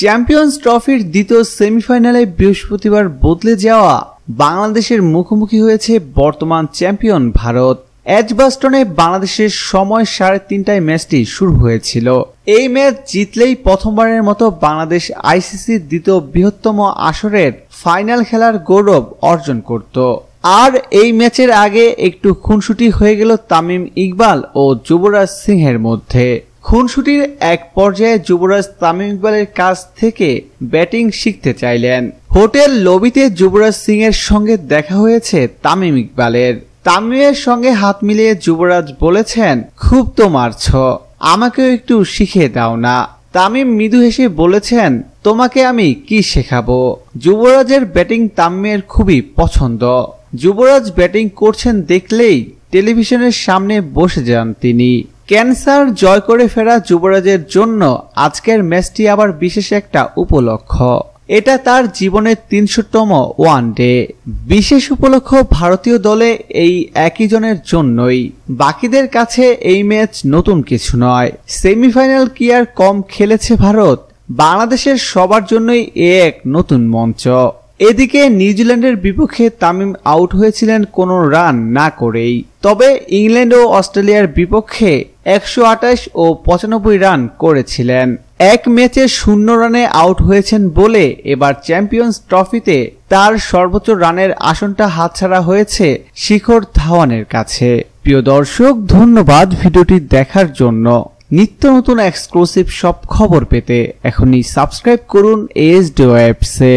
Champions ট্রফির দ্বিতীয় সেমিফাইনালে বৃহস্পতিবার বদলে যাওয়া বাংলাদেশের মুখোমুখি হয়েছে বর্তমান চ্যাম্পিয়ন ভারত। অ্যাজবাস্টনে বাংলাদেশের সময় সাড়ে তিনটায় ম্যাচটি শুরু হয়েছিল। এই ম্যাচ জিতলেই প্রথমবারের মতো বাংলাদেশ আইসিসির দ্বিতীয় বৃহত্তম আসরের ফাইনাল খেলার গৌরব অর্জন করত। আর এই ম্যাচের আগে একটু খুনসুটি হয়ে গেল তামিম ইকবাল ও যুবরাজ সিংহের মধ্যে। খুনসুটির এক পর্যায়ে যুবরাজ তামিম ইকবালের কাছ থেকে ব্যাটিং শিখতে চাইলেন। হোটেল লবিতে যুবরাজ সিং এর সঙ্গে দেখা হয়েছে তামিম ইকবালের। তামিমের সঙ্গে হাত মিলিয়ে যুবরাজ বলেছেন, খুব তো মারছ, আমাকেও একটু শিখিয়ে দাও না। তামিম মৃদু হেসে বলেছেন, তোমাকে আমি কি শেখাবো? যুবরাজের ব্যাটিং তামিমের খুবই পছন্দ। যুবরাজ ব্যাটিং করছেন দেখলেই টেলিভিশনের সামনে বসে যান তিনি। ক্যান্সার জয় করে ফেরা যুবরাজের জন্য আজকের ম্যাচটি আবার বিশেষ একটা উপলক্ষ। এটা তার জীবনের তিনশোতম ওয়ান ডে। বিশেষ উপলক্ষ ভারতীয় দলে এই একই জনের জন্যই। বাকিদের কাছে এই ম্যাচ নতুন কিছু নয়। সেমিফাইনাল কি আর কম খেলেছে ভারত? বাংলাদেশের সবার জন্যই এ এক নতুন মঞ্চ। এদিকে নিউজিল্যান্ডের বিপক্ষে তামিম আউট হয়েছিলেন কোনো রান না করেই। তবে ইংল্যান্ড ও অস্ট্রেলিয়ার বিপক্ষে একশো আঠাশ ও পঁচানব্বই রান করেছিলেন। এক ম্যাচে শূন্য রানে আউট হয়েছেন বলে এবার চ্যাম্পিয়ন্স ট্রফিতে তার সর্বোচ্চ রানের আসনটা হাতছাড়া হয়েছে শিখর ধাওয়ানের কাছে। প্রিয় দর্শক, ধন্যবাদ ভিডিওটি দেখার জন্য। নিত্য নতুন এক্সক্লুসিভ সব খবর পেতে এখনই সাবস্ক্রাইব করুন এস ডি ওয়েবসে